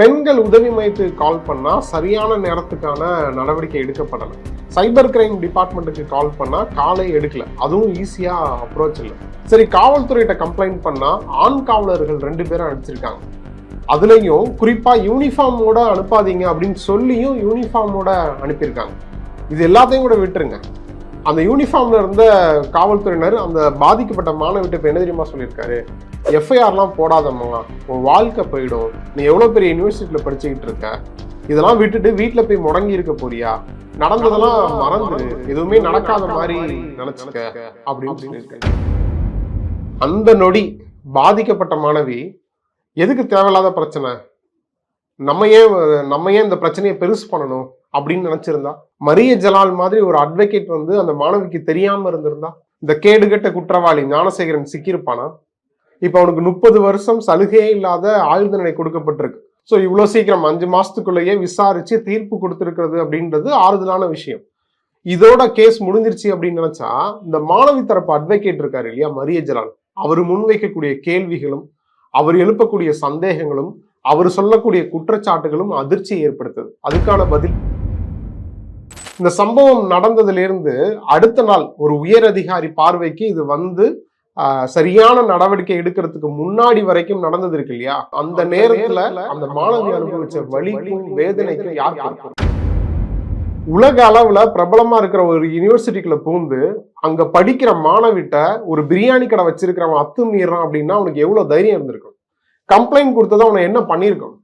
பெண்கள் உதவி மையத்துக்கு கால் பண்ணால் சரியான நேரத்துக்கான நடவடிக்கை எடுக்கப்படலை. சைபர் கிரைம் டிபார்ட்மெண்ட்டுக்கு கால் பண்ணால் காலை எடுக்கல. அதுவும் ஈஸியாக அப்ரோச் இல்லை. சரி காவல்துறையிட்ட கம்ப்ளைண்ட் பண்ணால் ஆண் காவலர்கள் ரெண்டு பேரும் அனுப்பிச்சிருக்காங்க. அதுலேயும் குறிப்பாக யூனிஃபார்மோட அனுப்பாதீங்க அப்படின்னு சொல்லியும் யூனிஃபார்மோட அனுப்பியிருக்காங்க. இது எல்லாத்தையும் கூட விட்டுருங்க. அந்த யூனிஃபார்ம்ல இருந்த காவல்துறையினர் அந்த பாதிக்கப்பட்ட மாணவிட்ட இப்ப என்ன தெரியுமா சொல்லியிருக்காரு? எஃப்ஐஆர்லாம் போடாதம்மா உன் வாழ்க்கை போயிடும். நீ எவ்வளோ பெரிய யூனிவர்சிட்டியில் படிச்சுக்கிட்டு இருக்க? இதெல்லாம் விட்டுட்டு வீட்டில் போய் முடங்கி இருக்க போறியா? நடந்ததெல்லாம் மறந்துரு எதுவுமே நடக்காத மாதிரி நினைச்சுக்க. அப்படின்னு சொல்லியிருக்காரு. அந்த நொடி பாதிக்கப்பட்ட மாணவி எதுக்கு தேவையில்லாத பிரச்சனை? நம்ம ஏன் நம்ம ஏன் இந்த பிரச்சனையை பெருசு பண்ணணும் அப்படின்னு நினைச்சிருந்தா? மரிய ஜலால் மாதிரி ஒரு அட்வொகேட் வந்து அந்த மாணவிக்கு தெரியாம இருந்திருந்தா இந்த கேடுகட்ட குற்றவாளி ஞானசேகரன் சிக்கியிருப்பானா? இப்ப அவனுக்கு முப்பது வருஷம் சலுகையே இல்லாத ஆயுள் தண்டனை கொடுக்கப்பட்டிருக்கு. ஸோ இவ்வளோ சீக்கிரம் அஞ்சு மாசத்துக்குள்ளேயே விசாரிச்சு தீர்ப்பு கொடுத்துருக்கிறது அப்படின்றது ஆறுதலான விஷயம். இதோட கேஸ் முடிஞ்சிருச்சு அப்படின்னு நினைச்சா இந்த மாணவி தரப்பு அட்வொகேட் இருக்காரு இல்லையா மரிய ஜலால்? அவர் முன்வைக்கக்கூடிய கேள்விகளும் அவர் எழுப்பக்கூடிய சந்தேகங்களும் அவர் சொல்லக்கூடிய குற்றச்சாட்டுகளும் அதிர்ச்சியை ஏற்படுத்துது. அதுக்கான பதில் இந்த சம்பவம் நடந்ததிலிருந்து அடுத்த நாள் ஒரு உயர் அதிகாரி பார்வைக்கு இது வந்து சரியான நடவடிக்கை எடுக்கிறதுக்கு முன்னாடி வரைக்கும் நடந்தது இருக்கு இல்லையா? அந்த நேரத்துல அந்த மாணவி அனுபவிச்ச வலிக்கும் வேதனைக்கும் யார்? உலக அளவுல பிரபலமா இருக்கிற ஒரு யூனிவர்சிட்டிக்குள்ள பூந்து அங்க படிக்கிற மாணவிட்ட ஒரு பிரியாணி கடை வச்சிருக்கிறவன் அத்துமீறான் அப்படின்னா அவனுக்கு எவ்வளவு தைரியம் இருந்திருக்கும்? கம்ப்ளைண்ட் கொடுத்ததை அவனை என்ன பண்ணியிருக்கும்?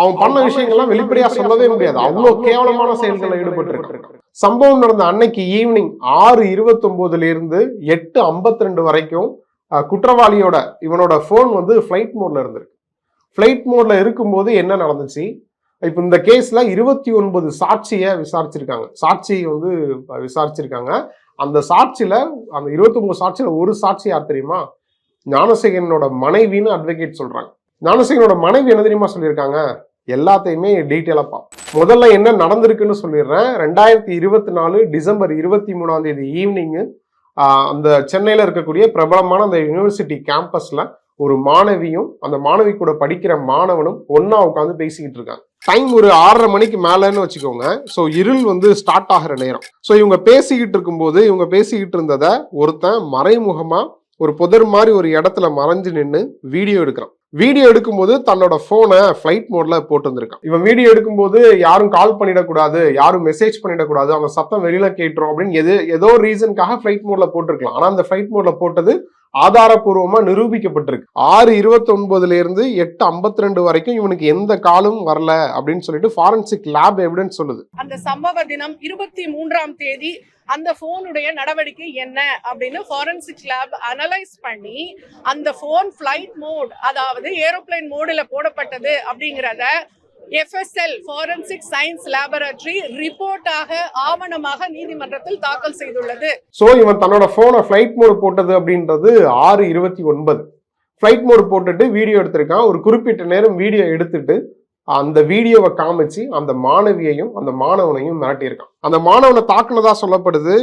அவன் பண்ண விஷயங்கள்லாம் வெளிப்படையா சொல்லவே முடியாது. அவ்வளவு கேவலமான செயல்களில் ஈடுபட்டு சம்பவம் நடந்த அன்னைக்கு ஈவினிங் ஆறு இருபத்தொன்பதுல இருந்து எட்டு ஐம்பத்தி ரெண்டு வரைக்கும் குற்றவாளியோட இவனோட ஃபோன் வந்து ஃபிளைட் மோட்ல இருந்திருக்கு. ஃபிளைட் மோட்ல இருக்கும்போது என்ன நடந்துச்சு? இப்போ இந்த கேஸ்ல இருபத்தி ஒன்பது சாட்சியை விசாரிச்சிருக்காங்க. சாட்சி வந்து விசாரிச்சிருக்காங்க. அந்த சாட்சியில அந்த இருபத்தி ஒன்பது சாட்சியில ஒரு சாட்சி யார் தெரியுமா? ஞானசேகரனோட மனைவின்னு அட்வொகேட் சொல்றாங்க. ஞானசேகரனோட மனைவி என்ன தெரியுமா சொல்லியிருக்காங்க? எல்லாத்தையுமே டீட்டெயிலாக பார்ப்போம். முதல்ல என்ன நடந்திருக்குன்னு சொல்லிடுறேன். ரெண்டாயிரத்தி இருபத்தி நாலு டிசம்பர் இருபத்தி மூணாம் தேதி ஈவினிங்கு அந்த சென்னையில் இருக்கக்கூடிய பிரபலமான அந்த யூனிவர்சிட்டி கேம்பஸில் ஒரு மாணவியும் அந்த மாணவி கூட படிக்கிற மாணவனும் ஒன்றா உட்காந்து பேசிக்கிட்டு இருக்காங்க. டைம் ஒரு ஆறரை மணிக்கு மேலேன்னு வச்சுக்கோங்க. ஸோ இருள் வந்து ஸ்டார்ட் ஆகிற நேரம். ஸோ இவங்க பேசிக்கிட்டு இருக்கும்போது இவங்க பேசிக்கிட்டு இருந்ததை ஒருத்தன் மறைமுகமாக ஒரு புதர் மாதிரி ஒரு இடத்துல மறைஞ்சு நின்று வீடியோ எடுக்கிறான். வீடியோ எடுக்கும்போது தன்னோட போனை ஃப்ளைட் மோட்ல போட்டு வந்திருக்கான். இவன் வீடியோ எடுக்கும்போது யாரும் கால் பண்ணிடக்கூடாது யாரும் மெசேஜ் பண்ணிடக்கூடாது அவங்க சத்தம் வெளியில கேட்டுரும் அப்படின்னு எது ஏதோ ரீசனுக்காக ஃப்ளைட் மோட்ல போட்டிருக்கலாம். ஆனா அந்த ஃப்ளைட் மோட்ல போட்டது ஆதாரபூர்வமா நிரூபிக்கப்பட்டிருக்கு. ஆறு இருபத்தி ஒன்பதுல இருந்து எட்டு ஐம்பத்தி ரெண்டு வரைக்கும் இவனுக்கு எந்த காலும் வரல அப்படின்னு சொல்லிட்டு ஃபாரன்சிக் லேப் எவிடன்ஸ் சொல்லுது. அந்த சம்பவ தினம் இருபத்தி மூன்றாம் தேதி அந்த போனுடைய நடவடிக்கை என்ன அப்படின்னு ஃபாரன்சிக் லேப் அனலைஸ் பண்ணி அந்த போன் ஃபிளைட் மோட் அதாவது ஏரோப்ளேன் மோடில் போடப்பட்டது அப்படிங்கிறத எஃப்எஸ்எல் ஃபாரன்சிக் சயின்ஸ் லேபரட்டரி ரிப்போர்ட்டாக ஆவணமாக நீதிமன்றத்தில் தாக்கல் செய்துள்ளது. ஸோ இவன் தன்னோட ஃபோனை ஃப்ளைட் மோட் போட்டது அப்படின்றது ஆறு இருபத்தி ஒன்பது. ஃப்ளைட் மோட் போட்டுட்டு வீடியோ எடுத்திருக்கான். ஒரு குறிப்பிட்ட நேரம் வீடியோ எடுத்துட்டு அந்த வீடியோவை காமிச்சு அந்த மாணவியையும் அந்த மாணவனையும் மிரட்டியிருக்கான். அந்த மாணவனை தாக்குனதா சொல்லப்படுது.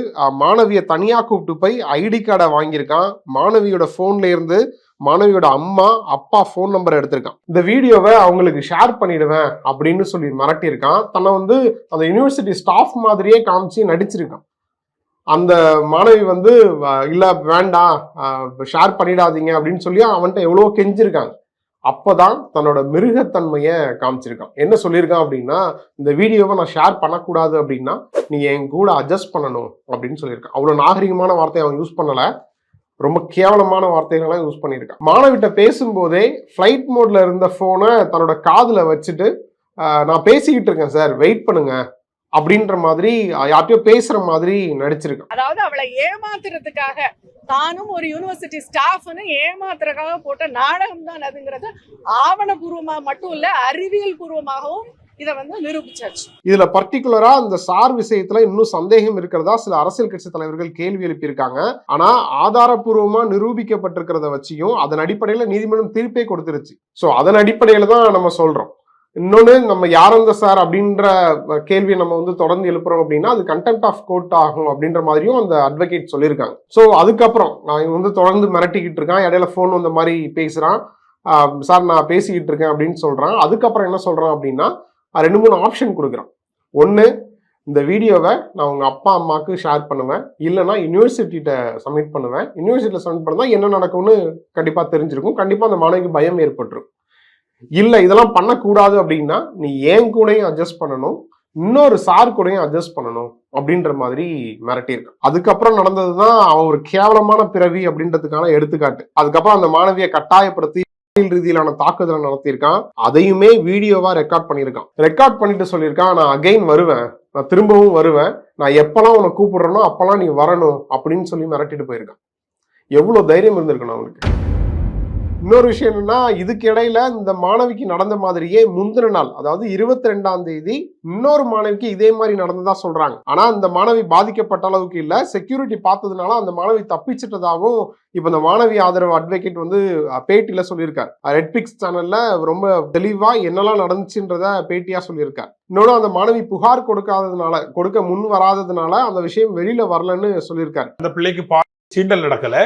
மாணவியை தனியாக கூப்பிட்டு போய் ஐடி கார்டை வாங்கியிருக்கான். மாணவியோட ஃபோன்ல இருந்து மாணவியோட அம்மா அப்பா ஃபோன் நம்பர் எடுத்திருக்கான். இந்த வீடியோவை அவங்களுக்கு ஷேர் பண்ணிடுவேன் அப்படின்னு சொல்லி மிரட்டியிருக்கான். தன்னை வந்து அந்த யூனிவர்சிட்டி ஸ்டாஃப் மாதிரியே காமிச்சு நடிச்சிருக்கான். அந்த மாணவி வந்து இல்லை வேண்டாம் ஷேர் பண்ணிடாதீங்க அப்படின்னு சொல்லி அவன்கிட்ட எவ்வளோ கெஞ்சிருக்காங்க. அப்போதான் தன்னோட மிருகத்தன்மையை காமிச்சிருக்கான். என்ன சொல்லியிருக்கான் அப்படின்னா இந்த வீடியோவை நான் ஷேர் பண்ணக்கூடாது அப்படின்னா நீ என் கூட அட்ஜஸ்ட் பண்ணணும் அப்படின்னு சொல்லியிருக்கான். அவ்வளோ நாகரிகமான வார்த்தையை அவன் யூஸ் பண்ணலை. ரொம்ப கேவலமான வார்த்தைகள்லாம் யூஸ் பண்ணியிருக்கான். மாணவிட்ட பேசும்போதே ஃப்ளைட் மோட்ல இருந்த போனை தன்னோட காதில் வச்சுட்டு நான் பேசிக்கிட்டு இருக்கேன் சார் வெயிட் பண்ணுங்க. அப்படின்ற மாதிரி யார்ட்டையோ பேசுற மாதிரி நடிச்சிருக்கேன். அதாவது அவளை ஏமாத்துறதுக்காக தானும் ஒரு யூனிவர்சிட்டி ஸ்டாஃப்னு ஏமாத்துறதுக்காக போட்ட நாடகம் தான் அதுங்கிறது ஆவணபூர்வமாக மட்டும் இல்லை அறிவியல் பூர்வமாகவும் இதை வந்து நிரூபிச்சாச்சு. இதுல பர்டிகுலரா இந்த சார் விஷயத்துல இன்னும் சந்தேகம் இருக்கிறதா சில அரசியல் கட்சி தலைவர்கள் கேள்வி எழுப்பியிருக்காங்க. ஆனா ஆதாரப்பூர்வமா நிரூபிக்கப்பட்டிருக்கிறத வச்சியும் அதன் அடிப்படையில நீதிமன்றம் தீர்ப்பே கொடுத்துருச்சு. சோ அதன் அடிப்படையில தான் நம்ம சொல்றோம். இன்னொன்று நம்ம யார் அந்த சார் அப்படின்ற கேள்வியை நம்ம வந்து தொடர்ந்து எழுப்புறோம் அப்படின்னா அது கண்டெம்ட் ஆஃப் கோர்ட் ஆகும் அப்படின்ற மாதிரியும் அந்த அட்வொகேட் சொல்லியிருக்காங்க. ஸோ அதுக்கப்புறம் நான் இவன் வந்து தொடர்ந்து மிரட்டிக்கிட்டு இருக்கான். இடையில ஃபோன் வந்த மாதிரி பேசுகிறான் சார் நான் பேசிக்கிட்டு இருக்கேன் அப்படின்னு சொல்கிறான் அதுக்கப்புறம் என்ன சொல்கிறான் அப்படின்னா ரெண்டு மூணு ஆப்ஷன் கொடுக்குறான். ஒன்று இந்த வீடியோவை நான் உங்கள் அப்பா அம்மாவுக்கு ஷேர் பண்ணுவேன். இல்லைனா யூனிவர்சிட்டிகிட்ட சப்மிட் பண்ணுவேன். யூனிவர்சிட்டியில் சப்மிட் பண்ணால் என்ன நடக்கும்னு கண்டிப்பாக தெரிஞ்சிருக்கும். கண்டிப்பாக அந்த மாணவிக்கு பயம் ஏற்பட்டுரும். இல்லை இதெல்லாம் பண்ணக்கூடாது அப்படின்னா நீ ஏன் கூடயும் அட்ஜஸ்ட் பண்ணணும். இன்னொரு சார் கூடயும் அட்ஜஸ்ட் பண்ணணும் அப்படின்ற மாதிரி மிரட்டியிருக்கு. அதுக்கப்புறம் நடந்தது தான் அவன் ஒரு கேவலமான பிறவி அப்படின்றதுக்கான எடுத்துக்காட்டு. அதுக்கப்புறம் அந்த மாணவியை கட்டாயப்படுத்தி ரீதியிலான தாக்குதலை நடத்தியிருக்கான். அதையுமே வீடியோவா ரெக்கார்ட் பண்ணியிருக்கான். ரெக்கார்ட் பண்ணிட்டு சொல்லியிருக்கான் நான் அகைன் வருவேன். நான் திரும்பவும் வருவேன். நான் எப்பெல்லாம் உன்னை கூப்பிடுறேனோ அப்பெல்லாம் நீ வரணும். அப்படின்னு சொல்லி மிரட்டிட்டு போயிருக்கான். எவ்வளவு தைரியம் இருந்திருக்கணும் அவனுக்கு. இன்னொரு விஷயம் என்னன்னா இதுக்கு இடையில இந்த மாணவிக்கு நடந்த மாதிரியே முந்தின நாள் அதாவது இருபத்தி ரெண்டாம் தேதி இன்னொரு மாணவிக்கு இதே மாதிரி நடந்ததா சொல்றாங்க. ஆனா அந்த மாணவி பாதிக்கப்பட்ட அளவுக்கு இல்ல. செக்யூரிட்டி பார்த்ததுனால அந்த மாணவி தப்பிச்சிட்டதாகவும் இப்ப இந்த மாணவி ஆதரவு அட்வொகேட் வந்து அஹ், பேட்டியில சொல்லியிருக்காரு. ரெட்பிக்ஸ் சேனல்ல ரொம்ப தெளிவா என்னெல்லாம் நடந்துச்சுன்றத பேட்டியா சொல்லியிருக்காரு. இன்னொன்று அந்த மாணவி புகார் கொடுக்காததுனால கொடுக்க முன் வராததுனால அந்த விஷயம் வெளியில வரலன்னு சொல்லியிருக்காரு. அந்த பிள்ளைக்கு பா சீண்டல் நடக்கல.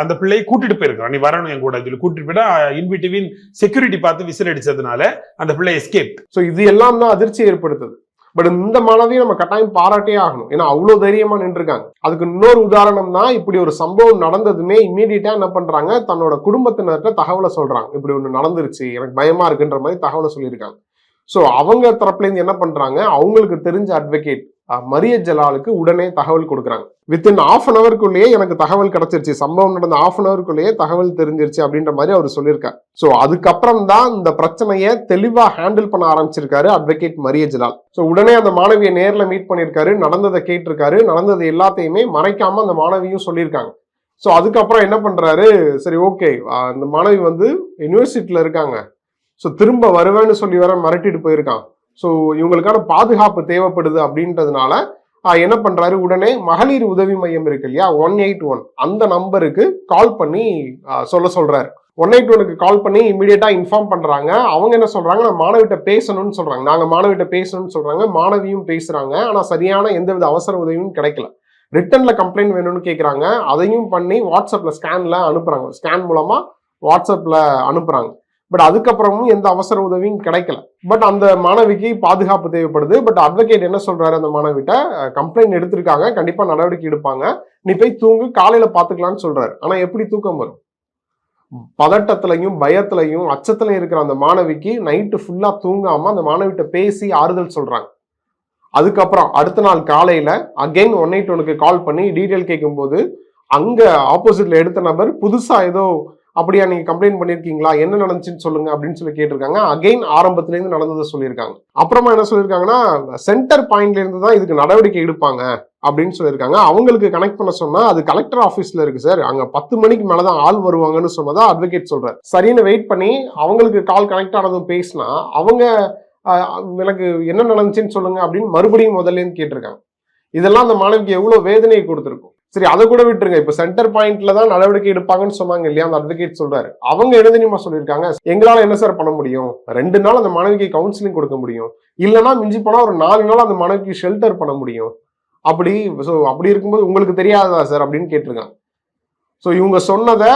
அந்த பிள்ளையை கூட்டிட்டு போயிருக்கான். நீ வரணும் என் கூட சொல்லி கூட்டிட்டு போயிட்டா இன்பிட்டிவின் செக்யூரிட்டி பார்த்து விசில் அடிச்சதுனால அந்த பிள்ளை எஸ்கேப் ஸோ இது எல்லாம் தான் அதிர்ச்சி ஏற்படுத்துது. பட் இந்த மாணவியை நம்ம கட்டாயம் பாராட்டே ஆகணும். ஏன்னா அவ்வளோ தைரியமா நின்றுருக்காங்க. அதுக்கு இன்னொரு உதாரணம் தான் இப்படி ஒரு சம்பவம் நடந்ததுமே இம்மீடியட்டா என்ன பண்றாங்க? தன்னோட குடும்பத்தினர்கிட்ட தகவலை சொல்றாங்க. இப்படி ஒன்று நடந்துருச்சு எனக்கு பயமா இருக்குன்ற மாதிரி தகவலை சொல்லியிருக்காங்க. ஸோ அவங்க தரப்புல இருந்து என்ன பண்றாங்க? அவங்களுக்கு தெரிஞ்ச அட்வொகேட் மரிய ஜலாலுக்கு உடனே தகவல் கொடுக்குறாங்க. வித்தின் ஆஃப் அன் அவருக்குள்ளேயே எனக்கு தகவல் கிடைச்சிருச்சு. சம்பவம் நடந்த ஆஃப் அன் அவருக்குள்ளேயே தகவல் தெரிஞ்சிருச்சு அப்படின்ற மாதிரி அவர் சொல்லியிருக்காரு. ஸோ அதுக்கப்புறம் தான் இந்த பிரச்சனையை தெளிவாக ஹேண்டில் பண்ண ஆரம்பிச்சிருக்காரு அட்வொகேட் மரிய ஜலால். ஸோ உடனே அந்த மாணவியை நேரில் மீட் பண்ணியிருக்காரு நடந்ததை கேட்டிருக்காரு நடந்தது எல்லாத்தையுமே மறைக்காம அந்த மாணவியும் சொல்லியிருக்காங்க. ஸோ அதுக்கப்புறம் என்ன பண்ணுறாரு சரி ஓகே இந்த மாணவி வந்து யூனிவர்சிட்டியில் இருக்காங்க. ஸோ திரும்ப வருவேன்னு சொல்லி வர மிரட்டிட்டு போயிருக்கான். ஸோ இவங்களுக்கான பாதுகாப்பு தேவைப்படுது அப்படின்றதுனால என்ன பண்றாரு? உடனே மகளிர் உதவி மையம் இருக்கு இல்லையா? ஒன் எயிட் ஒன் அந்த நம்பருக்கு கால் பண்ணி சொல்ல சொல்றாரு. ஒன் எயிட் ஒனுக்கு கால் பண்ணி இமீடியட்டா இன்ஃபார்ம் பண்றாங்க. அவங்க என்ன சொல்றாங்க நான் மாணவிட்ட பேசணும்னு சொல்றாங்க. நாங்க மாணவிட்ட பேசணும்னு சொல்றாங்க. மாணவியும் பேசுறாங்க. ஆனா சரியான எந்தவித அவசர உதவியும் கிடைக்கல. ரிட்டன்ல கம்ப்ளைண்ட் வேணும்னு கேட்குறாங்க அதையும் பண்ணி வாட்ஸ்அப்ல ஸ்கேன்ல அனுப்புறாங்க. ஸ்கேன் மூலமா வாட்ஸ்அப்ல அனுப்புறாங்க. பட் அதுக்கப்புறமும் எந்த அவசர உதவியும் கிடைக்கல. பட் அந்த மாணவிக்கு பாதுகாப்பு தேவைப்படுது. பட் அட்வொகேட் என்ன சொல்றாரு அந்த மாணவிட்ட? கம்ப்ளைண்ட் எடுத்திருக்காங்க. கண்டிப்பா நடவடிக்கை எடுப்பாங்க. நீ போய் தூங்கு காலையில பாத்துக்கலாம்னு சொல்றாரு. ஆனா எப்படி தூக்கம் வரும்? பதட்டத்திலையும் பயத்திலையும் அச்சத்திலையும் இருக்கிற அந்த மாணவிக்கு நைட்டு ஃபுல்லா தூங்காம அந்த மாணவிட்ட பேசி ஆறுதல் சொல்றாங்க. அதுக்கப்புறம் அடுத்த நாள் காலையில அகைன் ஒன் எயிட் ஒனுக்கு கால் பண்ணி டீட்டெயில் கேட்கும்போது அங்க ஆப்போசிட்ல எடுத்த நபர் புதுசா ஏதோ அப்படியா நீங்க கம்ப்ளைண்ட் பண்ணிருக்கீங்களா? என்ன நடந்துச்சுன்னு சொல்லுங்க அப்படின்னு சொல்லி கேட்டிருக்காங்க. அகைன் ஆரம்பத்துலேருந்து நடந்ததை சொல்லியிருக்காங்க. அப்புறமா என்ன சொல்லியிருக்காங்கன்னா சென்டர் பாயிண்ட்ல இருந்து தான் இதுக்கு நடவடிக்கை எடுப்பாங்க அப்படின்னு சொல்லியிருக்காங்க. அவங்களுக்கு கனெக்ட் பண்ண சொன்னா அது கலெக்டர் ஆஃபீஸ்ல இருக்கு சார். அங்க பத்து மணிக்கு மேலதான் ஆள் வருவாங்கன்னு சொன்னதா அட்வொகேட் சொல்றாரு. சரின்னு வெயிட் பண்ணி அவங்களுக்கு கால் கனெக்ட் ஆனதும் பேசினா அவங்க எனக்கு என்ன நடந்துச்சுன்னு சொல்லுங்க அப்படின்னு மறுபடியும் முதல்ல இருந்து கேட்டிருக்காங்க. இதெல்லாம் அந்த மாணவிக்கு எவ்வளவு வேதனையை கொடுத்துருக்கும். சரி அதை கூட விட்டுருங்க. இப்ப சென்டர் பாயிண்ட்ல தான் நடவடிக்கை எடுப்பாங்கன்னு சொன்னாங்க இல்லையா? அந்த அட்வொகேட் சொல்றாரு. அவங்க என்ன சொல்லியிருக்காங்க. எங்களால என்ன சார் பண்ண முடியும்? ரெண்டு நாள் அந்த மாணவிக்கு கவுன்சிலிங் கொடுக்க முடியும். இல்லைன்னா மிஞ்சி போனா ஒரு நாலு நாள் அந்த மாணவிக்கு ஷெல்டர் பண்ண முடியும். அப்படி ஸோ அப்படி இருக்கும்போது உங்களுக்கு தெரியாதா சார் அப்படின்னு கேட்டிருக்காங்க ஸோ இவங்க சொன்னதை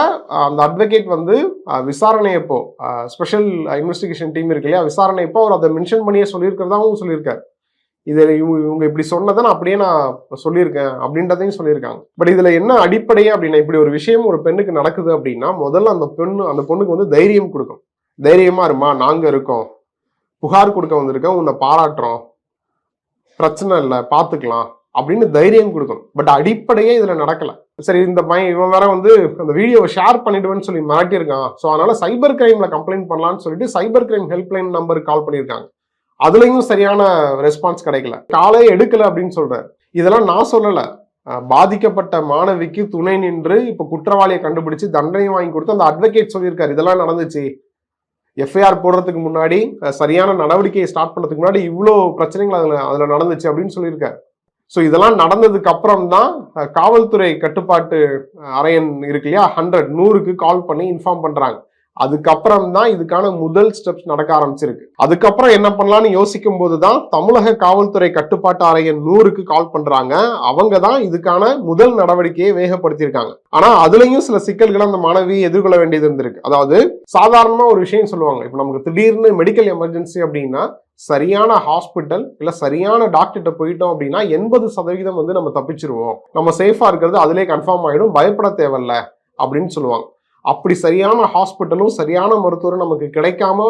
அந்த அட்வொகேட் வந்து விசாரணை அப்போ ஸ்பெஷல் இன்வெஸ்டிகேஷன் டீம் இருக்கு இல்லையா? விசாரணை அப்போ அவர் அதை மென்ஷன் பண்ணியே சொல்லியிருக்கிறதாவும் சொல்லியிருக்காரு. இதை இவங்க இவங்க இப்படி சொன்னதை நான் அப்படியே நான் சொல்லியிருக்கேன் அப்படின்றதையும் சொல்லியிருக்காங்க. பட் இதுல என்ன அடிப்படையே அப்படின்னா இப்படி ஒரு விஷயம் ஒரு பெண்ணுக்கு நடக்குது அப்படின்னா முதல்ல அந்த பெண்ணு அந்த பொண்ணுக்கு வந்து தைரியம் கொடுக்கும். தைரியமா இருமா நாங்க இருக்கோம். புகார் கொடுக்க வந்திருக்கோம் உன்னை பாராட்டுறோம். பிரச்சனை இல்லை பார்த்துக்கலாம் அப்படின்னு தைரியம் கொடுக்கணும். பட் அடிப்படையே இதுல நடக்கல. சரி இந்த பையன் இவன் வேற வந்து அந்த வீடியோவை ஷேர் பண்ணிடுவேன்னு சொல்லி மிரட்டியிருக்கான். ஸோ அதனால சைபர் கிரைம்ல கம்ப்ளைண்ட் பண்ணலாம்னு சொல்லிட்டு சைபர் கிரைம் ஹெல்ப்லைன் நம்பருக்கு கால் பண்ணியிருக்காங்க. அதுலயும் சரியான ரெஸ்பான்ஸ் கிடைக்கல. காலே எடுக்கல அப்படின்னு சொல்கிறேன் இதெல்லாம் நான் சொல்லலை. பாதிக்கப்பட்ட மாணவிக்கு துணை நின்று இப்போ குற்றவாளியை கண்டுபிடிச்சு தண்டனை வாங்கி கொடுத்து அந்த அட்வொகேட் சொல்லியிருக்காரு. இதெல்லாம் நடந்துச்சு. எஃப்ஐஆர் போடுறதுக்கு முன்னாடி சரியான நடவடிக்கையை ஸ்டார்ட் பண்ணதுக்கு முன்னாடி இவ்வளோ பிரச்சனைகள் அதில் அதில் நடந்துச்சு அப்படின்னு சொல்லியிருக்காரு. ஸோ இதெல்லாம் நடந்ததுக்கு அப்புறம் தான் காவல்துறை கட்டுப்பாட்டு அரையன் அறையன் இருக்கு இல்லையா? ஹண்ட்ரட் நூறுக்கு கால் பண்ணி இன்ஃபார்ம் பண்ணுறாங்க அதுக்கப்புறம் தான் இதுக்கான முதல் ஸ்டெப்ஸ் நடக்க ஆரம்பிச்சிருக்கு. அதுக்கப்புறம் என்ன பண்ணலாம்னு யோசிக்கும் போதுதான் தமிழக காவல்துறை கட்டுப்பாட்டு ஆணையம் நூறுக்கு கால் பண்றாங்க. அவங்க தான் இதுக்கான முதல் நடவடிக்கையை வேகப்படுத்தியிருக்காங்க. ஆனா அதுலயும் சில சிக்கல்களை அந்த மாணவி எதிர்கொள்ள வேண்டியது இருந்திருக்கு. அதாவது சாதாரணமா ஒரு விஷயம் சொல்லுவாங்க. இப்ப நமக்கு திடீர்னு மெடிக்கல் எமர்ஜென்சி அப்படின்னா சரியான ஹாஸ்பிட்டல் இல்ல சரியான டாக்டர்கிட்ட போயிட்டோம் அப்படின்னா எண்பது சதவீதம் வந்து நம்ம தப்பிச்சிருவோம். நம்ம சேஃபா இருக்கிறது அதிலே கன்ஃபார்ம் ஆயிடும். பயப்பட தேவையில்ல அப்படின்னு சொல்லுவாங்க. அப்படி சரியான ஹாஸ்பிட்டலும் சரியான மருத்துவரும் நமக்கு கிடைக்காம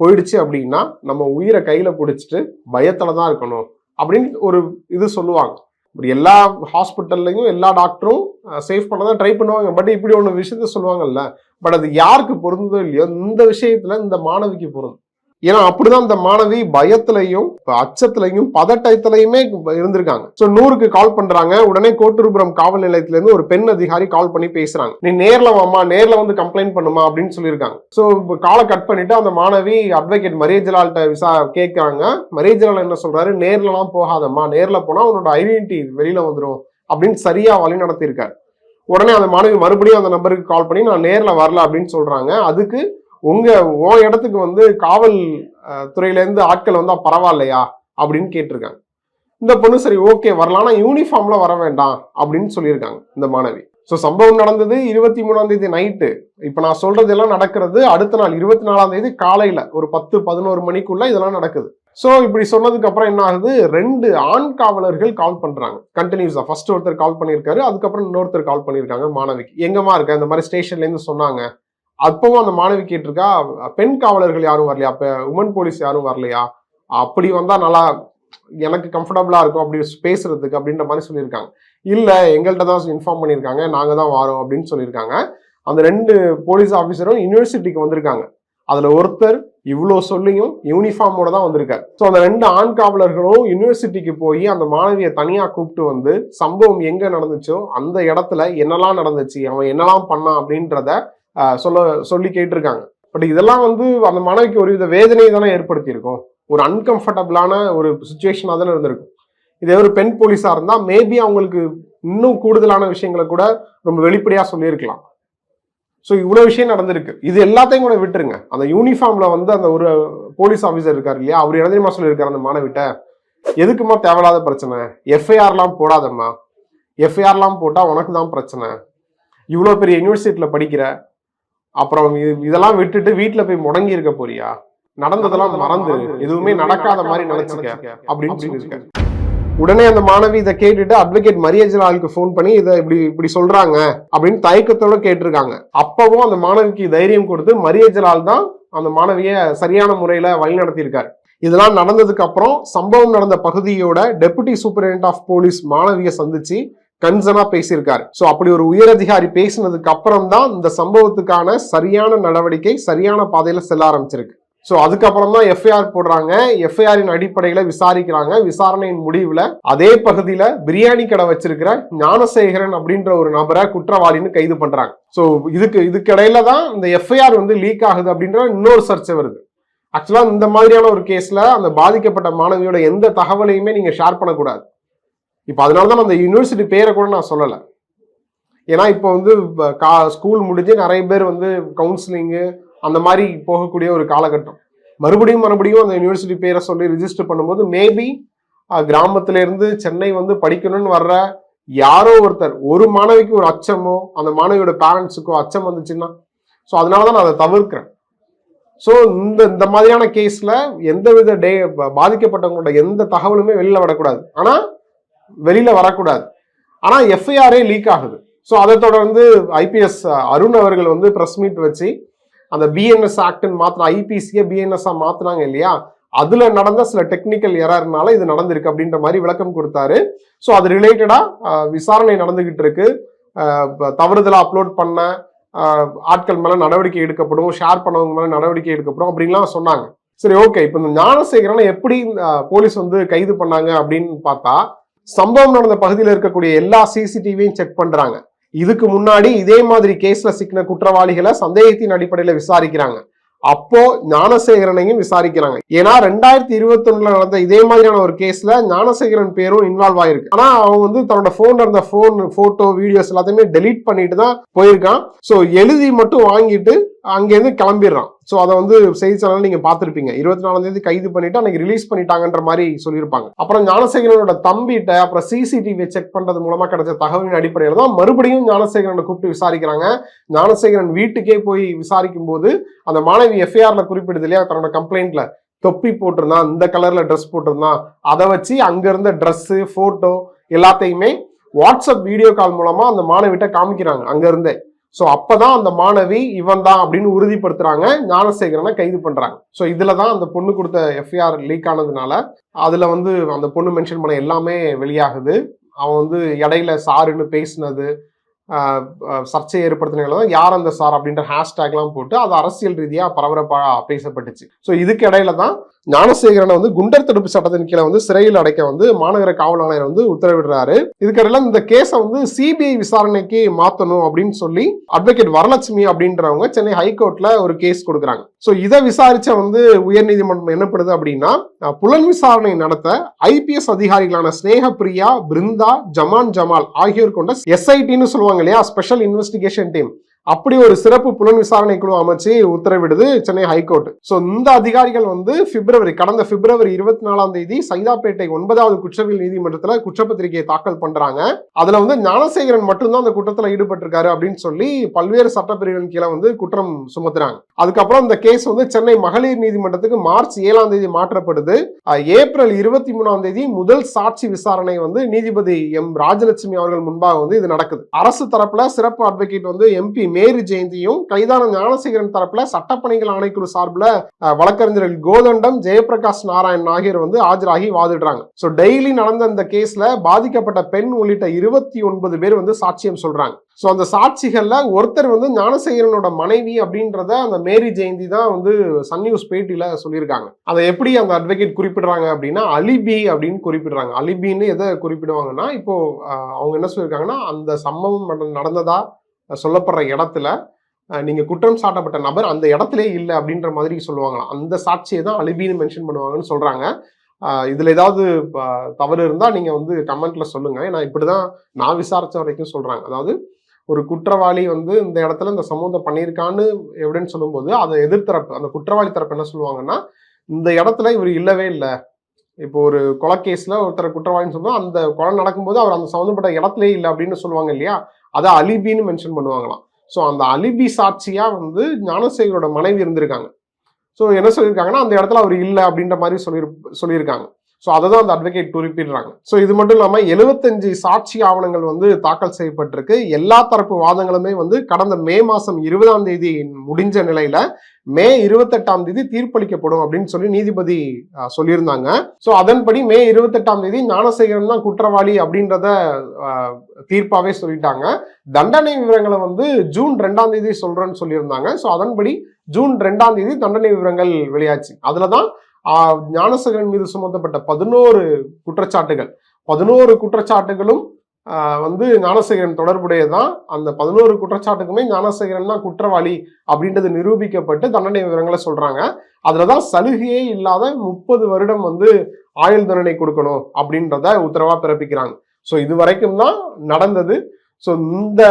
போயிடுச்சு அப்படின்னா நம்ம உயிரை கையில பிடிச்சிட்டு பயத்துல தான் இருக்கணும் அப்படின்னு ஒரு இது சொல்லுவாங்க. இப்படி எல்லா ஹாஸ்பிட்டல்லையும் எல்லா டாக்டரும் சேஃப் பண்ண தான் ட்ரை பண்ணுவாங்க. பட் இப்படி ஒன்று விஷயத்த சொல்லுவாங்கல்ல பட் அது யாருக்கு பொருந்ததோ இல்லையோ இந்த விஷயத்துல இந்த மாணவிக்கு பொருந்தும். ஏன்னா அப்படிதான் இந்த மாணவி பயத்திலையும் அச்சத்திலையும் பதட்டத்திலையுமே இருந்திருக்காங்க. சோ நூறுக்கு கால் பண்றாங்க. உடனே கோட்டூர்புரம் காவல் நிலையத்துல இருந்து ஒரு பெண் அதிகாரி கால் பண்ணி பேசுறாங்க. நீ நேர்ல வாமா நேர்ல வந்து கம்ப்ளைண்ட் பண்ணுமா அப்படின்னு சொல்லியிருக்காங்க. சோ காலை கட் பண்ணிட்டு அந்த மாணவி அட்வொகேட் மரியஜலால்கிட்ட விசா கேட்கிறாங்க. மரியஜலால் என்ன சொல்றாரு? நேர்லலாம் போகாதம்மா. நேர்ல போனா உன்னோட ஐடென்டிட்டி வெளியில வந்துடும் அப்படின்னு சரியா வழி நடத்தியிருக்காரு. உடனே அந்த மாணவி மறுபடியும் அந்த நம்பருக்கு கால் பண்ணி நான் நேர்ல வரல அப்படின்னு சொல்றாங்க. அதுக்கு உங்க உன் இடத்துக்கு வந்து காவல் துறையிலேருந்து ஆட்கள் வந்தா பரவாயில்லையா? அப்படின்னு கேட்டிருக்காங்க. இந்த பொண்ணு சரி ஓகே வரலாம். ஆனால் யூனிஃபார்ம்ல வர வேண்டாம் அப்படின்னு சொல்லியிருக்காங்க இந்த மாணவி. ஸோ சம்பவம் நடந்தது இருபத்தி மூணாம் தேதி நைட்டு இப்போ நான் சொல்றது எல்லாம் நடக்கிறது அடுத்த நாள் இருபத்தி நாலாம் தேதி காலையில ஒரு பத்து பதினோரு மணிக்குள்ள இதெல்லாம் நடக்குது. ஸோ இப்படி சொன்னதுக்கு அப்புறம் என்ன ஆகுது? ரெண்டு ஆண் காவலர்கள் கால் பண்றாங்க. கண்டினியூஸா ஃபர்ஸ்ட் ஒருத்தர் கால் பண்ணியிருக்காரு அதுக்கப்புறம் இன்னொருத்தர் கால் பண்ணியிருக்காங்க மாணவிக்கு. எங்கம்மா இருக்க? இந்த மாதிரி ஸ்டேஷன்ல இருந்து சொன்னாங்க. அப்பவும் அந்த மாணவி கேட்டிருக்கா பெண் காவலர்கள் யாரும் வரலையா? அப்ப உமன் போலீஸ் யாரும் வரலையா? அப்படி வந்தா நல்லா எனக்கு கம்ஃபர்டபுளா இருக்கும் அப்படி பேசுறதுக்கு அப்படின்ற மாதிரி சொல்லியிருக்காங்க. இல்ல எங்கள்கிட்ட தான் இன்ஃபார்ம் பண்ணியிருக்காங்க நாங்க தான் வரோம் அப்படின்னு சொல்லியிருக்காங்க. அந்த ரெண்டு போலீஸ் ஆஃபீஸரும் யூனிவர்சிட்டிக்கு வந்திருக்காங்க. அதுல ஒருத்தர் இவ்வளோ சொல்லியும் யூனிஃபார்மோட தான் வந்திருக்காரு. ஸோ அந்த ரெண்டு ஆண் காவலர்களும் யூனிவர்சிட்டிக்கு போய் அந்த மாணவியை தனியா கூப்பிட்டு வந்து சம்பவம் எங்க நடந்துச்சோ அந்த இடத்துல என்னெல்லாம் நடந்துச்சு அவன் என்னெல்லாம் பண்ணான் அப்படின்றத சொல்ல சொல்லி கேட்டிருக்காங்க. பட் இதெல்லாம் வந்து அந்த மாணவிக்கு ஒரு வித வேதனையை தானே ஏற்படுத்தியிருக்கும். ஒரு அன்கம்ஃபர்டபுளான ஒரு சுச்சுவேஷனாக தானே இருந்திருக்கும். இதே ஒரு பெண் போலீஸாக இருந்தால் மேபி அவங்களுக்கு இன்னும் கூடுதலான விஷயங்களை கூட ரொம்ப வெளிப்படையாக சொல்லியிருக்கலாம். ஸோ இவ்வளோ விஷயம் நடந்திருக்கு. இது எல்லாத்தையும் கூட விட்டுருங்க. அந்த யூனிஃபார்மில் வந்து அந்த ஒரு போலீஸ் ஆஃபீஸர் இருக்கார் இல்லையா? அவர் இடதுமா சொல்லியிருக்காரு அந்த மாணவிட்ட எதுக்குமா தேவையில்லாத பிரச்சனை? எஃப்ஐஆர்லாம் போடாதம்மா. எஃப்ஐஆர்லாம் போட்டால் உனக்கு தான் பிரச்சனை. இவ்வளோ பெரிய யூனிவர்சிட்டியில் படிக்கிற அப்புறம் இது- இதெல்லாம் விட்டுட்டு வீட்டில் போய் முடங்கி இருக்க போறியா? நடந்ததெல்லாம் மறந்து எதுவுமே நடக்காத மாதிரி நினைச்சுக்க அப்படின்னு சொல்லியிருக்காரு உடனே அந்த மாணவி இதை கேட்டுட்டு அட்வொகேட் மரியஜலாலுக்கு ஃபோன் பண்ணி இதை இப்படி இப்படி சொல்றாங்க அப்படின்னு தயக்கத்தோட கேட்டிருக்காங்க. அப்பவும் அந்த மாணவிக்கு தைரியம் கொடுத்து மரியஜலால் தான் அந்த மாணவிய சரியான முறையில வழிநடத்தியிருக்காரு. இதெல்லாம் நடந்ததுக்கு அப்புறம் சம்பவம் நடந்த பகுதியோட டெபுட்டி சூப்பரிண்ட் ஆஃப் போலீஸ் மாணவியை சந்திச்சு கன்சனா பேசியிருக்காரு. ஸோ அப்படி ஒரு உயரதிகாரி பேசினதுக்கு அப்புறம் தான் இந்த சம்பவத்துக்கான சரியான நடவடிக்கை சரியான பாதையில செல்ல ஆரம்பிச்சிருக்கு. ஸோ அதுக்கப்புறம் தான் எஃப்ஐஆர் போடுறாங்க. எஃப்ஐஆரின் அடிப்படையில் விசாரிக்கிறாங்க. விசாரணையின் முடிவில் அதே பகுதியில் பிரியாணி கடை வச்சிருக்கிற ஞானசேகரன் அப்படின்ற ஒரு நபரை குற்றவாளின்னு கைது பண்ணுறாங்க ஸோ இதுக்கு இதுக்கிடையில தான் இந்த எஃப்ஐஆர் வந்து லீக் ஆகுது அப்படின்ற இன்னொரு சர்ச்சை வருது. ஆக்சுவலாக இந்த மாதிரியான ஒரு கேஸில் அந்த பாதிக்கப்பட்ட மாணவியோட எந்த தகவலையுமே நீங்கள் ஷேர் பண்ணக்கூடாது. இப்போ அதனால தான் அந்த யூனிவர்சிட்டி பேரை கூட நான் சொல்லலை. ஏன்னா இப்போ வந்து கா ஸ்கூல் முடிஞ்சு நிறைய பேர் வந்து கவுன்சிலிங்கு அந்த மாதிரி போகக்கூடிய ஒரு காலகட்டம். மறுபடியும் மறுபடியும் அந்த யூனிவர்சிட்டி பேரை சொல்லி ரிஜிஸ்டர் பண்ணும்போது மேபி கிராமத்திலேருந்து சென்னை வந்து படிக்கணும்னு வர்ற யாரோ ஒருத்தர் ஒரு மாணவிக்கு ஒரு அச்சமோ அந்த மாணவியோட பேரண்ட்ஸுக்கோ அச்சம் வந்துச்சுன்னா ஸோ அதனால தான் நான் அதை தவிர்க்கிறேன். ஸோ இந்த இந்த மாதிரியான கேஸ்ல எந்தவித டே பாதிக்கப்பட்டவங்களோட எந்த தகவலுமே வெளியில் வரக்கூடாது. ஆனால் வெளியில வரக்கூடாது. ஆனா எஃப்ஐஆரே லீக் ஆகுது. ஸோ அதை தொடர்ந்து ஐபிஎஸ் அருண் அவர்கள் வந்து பிரஸ் மீட் வச்சு அந்த பிஎன்எஸ் ஆக்ட்னு மாத்தின ஐபிசியை பிஎன்எஸ்ஆ மாத்தினாங்க இல்லையா? அதுல நடந்த சில டெக்னிக்கல் எரர்னால இது நடந்திருக்கு அப்படின்ற மாதிரி விளக்கம் கொடுத்தாரு. ஸோ அது ரிலேட்டடா விசாரணை நடந்துகிட்டு இருக்கு. தவறுதலாக அப்லோட் பண்ண ஆட்கள் மேல நடவடிக்கை எடுக்கப்படும் ஷேர் பண்ணவங்க மேல நடவடிக்கை எடுக்கப்படும் அப்படின்லாம் சொன்னாங்க. சரி ஓகே இப்போ இந்த ஞானசேகரனை எப்படி போலீஸ் வந்து கைது பண்ணாங்க அப்படின்னு பார்த்தா சம்பவம் நடந்த பகுதியில் இருக்கக்கூடிய எல்லா சிசிடிவியும் செக் பண்றாங்க. இதுக்கு முன்னாடி இதே மாதிரி கேஸ்ல சிக்கின குற்றவாளிகளை சந்தேகத்தின் அடிப்படையில விசாரிக்கிறாங்க. அப்போ ஞானசேகரனையும் விசாரிக்கிறாங்க. ஏன்னா ரெண்டாயிரத்தி இருபத்தி நடந்த இதே மாதிரியான ஒரு கேஸ்ல ஞானசேகரன் பேரும் இன்வால்வ் ஆயிருக்கு. ஆனா அவன் வந்து தன்னோட போன்ல இருந்த போன் போட்டோ வீடியோஸ் எல்லாத்தையுமே டெலீட் பண்ணிட்டு தான் போயிருக்கான். சோ எழுதி மட்டும் வாங்கிட்டு அங்கேருந்து கிளம்பிடுறான். ஸோ அதை வந்து செய்தி சேனல் நீங்கள் பார்த்துருப்பீங்க. இருபத்தி நாலாம் தேதி கைது பண்ணிட்டு அன்னைக்கு ரிலீஸ் பண்ணிட்டாங்கன்ற மாதிரி சொல்லியிருப்பாங்க. அப்புறம் ஞானசேகரனோட தம்பிகிட்ட அப்புறம் சிசிடிவி செக் பண்ணுறது மூலமாக கிடைச்ச தகவலின் அடிப்படையில் தான் மறுபடியும் ஞானசேகரனை கூப்பிட்டு விசாரிக்கிறாங்க. ஞானசேகரன் வீட்டுக்கே போய் விசாரிக்கும் போது அந்த மாணவி எஃப்ஐஆர்ல குறிப்பிடுது இல்லையா தன்னோட கம்ப்ளைண்ட்ல தொப்பி போட்டிருந்தான் இந்த கலர்ல ட்ரெஸ் போட்டிருந்தான். அதை வச்சு அங்க இருந்த ஃபோட்டோ எல்லாத்தையுமே வாட்ஸ்அப் வீடியோ கால் மூலமா அந்த மாணவிட்ட காமிக்கிறாங்க அங்க இருந்தே. ஸோ அப்போதான் அந்த மாணவி இவன் தான் அப்படின்னு உறுதிப்படுத்துறாங்க. ஞானசேகரனை கைது பண்றாங்க. ஸோ இதுல தான் அந்த பொண்ணு கொடுத்த எஃப்ஐஆர் லீக் ஆனதுனால அதுல வந்து அந்த பொண்ணு மென்ஷன் பண்ண எல்லாமே வெளியாகுது. அவன் வந்து இடையில சாருன்னு பேசினது. சர்ச்சையை ஏற்படுத்தினால தான் யார் அந்த சார் அப்படின்ற ஹேஷ்டேக்லாம் போட்டு அது அரசியல் ரீதியாக பரபரப்பாக பேசப்பட்டுச்சு. ஸோ இதுக்கு இடையில தான் ஞானசேகரனை வந்து குண்டர் தடுப்பு சட்டத்தின் கீழே வந்து சிறையில் அடைக்க வந்து மாநகர காவல் ஆணையர் வந்து உத்தரவிடுறாரு. இதுக்கிடையில இந்த கேஸை வந்து சிபிஐ விசாரணைக்கு மாற்றணும் அப்படின்னு சொல்லி அட்வொகேட் வரலட்சுமி அப்படின்றவங்க சென்னை ஹைகோர்ட்ல ஒரு கேஸ் கொடுக்குறாங்க. ஸோ இதை விசாரிச்ச வந்து உயர்நீதிமன்றம் என்ன பண்ணுது அப்படின்னா புலன் விசாரணை நடத்த ஐபிஎஸ் அதிகாரிகளான ஸ்னேக பிரியா பிருந்தா ஜமான் ஜமால் ஆகியோர் கொண்ட எஸ்ஐடின்னு சொல்லுவாங்க இல்லையா ஸ்பெஷல் இன்வெஸ்டிகேஷன் டீம் அப்படி ஒரு சிறப்பு புலன் விசாரணை குழு அமைச்சு உத்தரவிடுது சென்னை ஹைகோர்ட். ஸோ இந்த அதிகாரிகள் வந்து பிப்ரவரி கடந்த பிப்ரவரி இருபத்தி நாலாம் தேதி சைதாப்பேட்டை ஒன்பதாவது குற்றவியல் நீதிமன்றத்தில் குற்றப்பத்திரிகையை தாக்கல் பண்றாங்க. அதுல வந்து ஞானசேகரன் மட்டும்தான் அந்த குற்றத்தில் ஈடுபட்டிருக்காரு அப்படின்னு சொல்லி பல்வேறு சட்டப்பிரிவின் கீழே வந்து குற்றம் சுமத்துறாங்க. அதுக்கப்புறம் இந்த கேஸ் வந்து சென்னை மகளிர் நீதிமன்றத்துக்கு மார்ச் ஏழாம் தேதி மாற்றப்படுது. ஏப்ரல் இருபத்தி மூணாம் தேதி முதல் சாட்சி விசாரணை வந்து நீதிபதி எம். ராஜலட்சுமி அவர்கள் முன்பாக வந்து இது நடக்குது. அரசு தரப்புல சிறப்பு அட்வொகேட் வந்து எம்பி மேரி ஜெயந்தியும் கைதான ஞானசேகரன் தரப்புல சட்டப்பணிகள் ஆணைக்குழு சார்பில் வழக்கறிஞர்கள் கோதண்டம் ஜெயபிரகாஷ் நாராயண் ஆகியோர் வந்து ஆஜராகி வாதிடுறாங்க. ஸோ டெய்லி நடந்த இந்த கேஸ்ல பாதிக்கப்பட்ட பெண் உள்ளிட்ட இருபத்தி ஒன்பது பேர் வந்து சாட்சியம் சொல்றாங்க. ஸோ அந்த சாட்சிகள்ல ஒருத்தர் வந்து ஞானசேகரனோட மனைவி அப்படின்றத அந்த மேரி ஜெயந்தி தான் வந்து சன் நியூஸ் பேட்டியில சொல்லியிருக்காங்க. அதை எப்படி அந்த அட்வொகேட் குறிப்பிடுறாங்க அப்படின்னா அலிபி அப்படின்னு குறிப்பிடுறாங்க. அலிபின்னு எதை குறிப்பிடுவாங்கன்னா இப்போ அவங்க என்ன சொல்லியிருக்காங்கன்னா அந்த சம்பவம் நட- நடந்ததா சொல்லப்படுற இடத்துல நீங்கள் குற்றம் சாட்டப்பட்ட நபர் அந்த இடத்திலே இல்லை அப்படின்ற மாதிரி சொல்லுவாங்களாம். அந்த சாட்சியை தான் அலிபின்னு மென்ஷன் பண்ணுவாங்கன்னு சொல்கிறாங்க இதில் ஏதாவது தவறு இருந்தால் நீங்கள் வந்து கமெண்ட்டில் சொல்லுங்கள் ஏன்னா இப்படிதான் நான் விசாரித்த வரைக்கும் சொல்கிறாங்க அதாவது ஒரு குற்றவாளி வந்து இந்த இடத்துல இந்த சமூகத்தை பண்ணியிருக்கான்னு எப்படின்னு சொல்லும்போது அதை எதிர்த்தரப்பு அந்த குற்றவாளி தரப்பு என்ன சொல்லுவாங்கன்னா இந்த இடத்துல இவர் இல்லவே இல்லை. இப்போ ஒரு கொலை கேஸில் ஒருத்தர் குற்றவாளின்னு சொன்னா அந்த கொலை நடக்கும்போது அவர் அந்த சம்மந்தப்பட்ட இடத்துலயே இல்லை அப்படின்னு சொல்லுவாங்க இல்லையா? அதை அலிபின்னு மென்ஷன் பண்ணுவாங்களாம். ஸோ அந்த அலிபி சாட்சியா வந்து ஞானசேகரோட மனைவி இருந்திருக்காங்க. ஸோ என்ன சொல்லியிருக்காங்கன்னா அந்த இடத்துல அவர் இல்லை அப்படின்ற மாதிரி சொல்லி சொல்லியிருக்காங்க. ஸோ அதை தான் அந்த அட்வொகேட் குறிப்பிடுறாங்க. ஸோ இது மட்டும் இல்லாமல் எழுபத்தஞ்சு சாட்சி ஆவணங்கள் வந்து தாக்கல் செய்யப்பட்டிருக்கு. எல்லா தரப்பு வாதங்களுமே வந்து கடந்த மே மாதம் இருபதாம் தேதி முடிஞ்ச நிலையில மே இருபத்தெட்டாம் தேதி தீர்ப்பளிக்கப்படும் அப்படின்னு சொல்லி நீதிபதி சொல்லியிருந்தாங்க. ஸோ அதன்படி மே இருபத்தெட்டாம் தேதி ஞானசேகரன் தான் குற்றவாளி அப்படின்றத தீர்ப்பாகவே தீர்ப்பாவே சொல்லிட்டாங்க. தண்டனை விவரங்களை வந்து ஜூன் ரெண்டாம் தேதி சொல்றேன்னு சொல்லியிருந்தாங்க. ஸோ அதன்படி ஜூன் ரெண்டாம் தேதி தண்டனை விவரங்கள் வெளியாச்சு. அதுல தான் ஞானசேகரன் மீது சுமத்தப்பட்ட பதினோரு குற்றச்சாட்டுகள். பதினோரு குற்றச்சாட்டுகளும் வந்து ஞானசேகரன் தொடர்புடையதான் அந்த பதினோரு குற்றச்சாட்டுக்குமே ஞானசேகரன் தான் குற்றவாளி அப்படின்றது நிரூபிக்கப்பட்டு தண்டனை விவரங்களை சொல்றாங்க. அதுலதான் சலுகையே இல்லாத முப்பது வருடம் வந்து ஆயுள் தண்டனை கொடுக்கணும் அப்படின்றத உத்தரவா பிறப்பிக்கிறாங்க. ஸோ இது வரைக்கும் தான் நடந்தது. ஸோ இந்த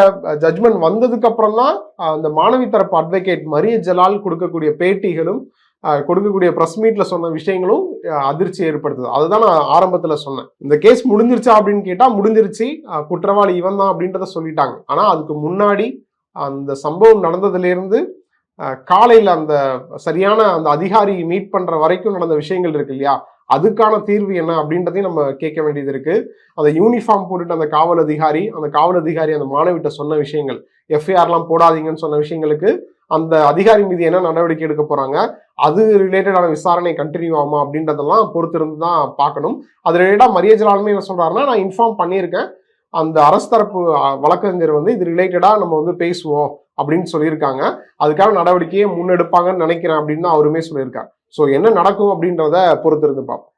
ஜட்மெண்ட் வந்ததுக்கு அப்புறம் தான் அந்த மாணவி தரப்பு அட்வொகேட் மரிய ஜலால் கொடுக்கக்கூடிய பேட்டிகளும் கொடுக்கக்கூடிய ப்ரெஸ் மீட்டில் சொன்ன விஷயங்களும் அதிர்ச்சி ஏற்படுத்துது. அதுதான் நான் ஆரம்பத்தில் சொன்னேன். இந்த கேஸ் முடிஞ்சிருச்சா அப்படின்னு கேட்டால் முடிஞ்சிருச்சு. குற்றவாளி இவன் தான் அப்படின்றத சொல்லிட்டாங்க. ஆனால் அதுக்கு முன்னாடி அந்த சம்பவம் நடந்ததுலேருந்து காலையில் அந்த சரியான அந்த அதிகாரி மீட் பண்ணுற வரைக்கும் நடந்த விஷயங்கள் இருக்கு இல்லையா? அதுக்கான தீர்வு என்ன அப்படின்றதையும் நம்ம கேட்க வேண்டியது இருக்கு. அந்த யூனிஃபார்ம் போட்டுட்டு அந்த காவல் அதிகாரி அந்த காவல் அதிகாரி அந்த மாணவிட்ட சொன்ன விஷயங்கள் எஃப்ஐஆர்லாம் போடாதீங்கன்னு சொன்ன விஷயங்களுக்கு அந்த அதிகாரி மீது என்ன நடவடிக்கை எடுக்க போறாங்க? அது ரிலேட்டடான விசாரணை கண்டினியூ ஆகுமா அப்படின்றதெல்லாம் பொறுத்திருந்து தான் பார்க்கணும். அது ரிலேட்டடாக மரியஜலாலுமே என்ன சொல்றாருன்னா நான் இன்ஃபார்ம் பண்ணியிருக்கேன். அந்த அரசு தரப்பு வழக்கறிஞர் வந்து இது ரிலேட்டடா நம்ம வந்து பேசுவோம் அப்படின்னு சொல்லியிருக்காங்க. அதுக்கான நடவடிக்கையை முன்னெடுப்பாங்கன்னு நினைக்கிறேன் அப்படின்னு அவருமே சொல்லியிருக்காரு. ஸோ என்ன நடக்கும் அப்படின்றத பொறுத்திருந்து பார்ப்போம்.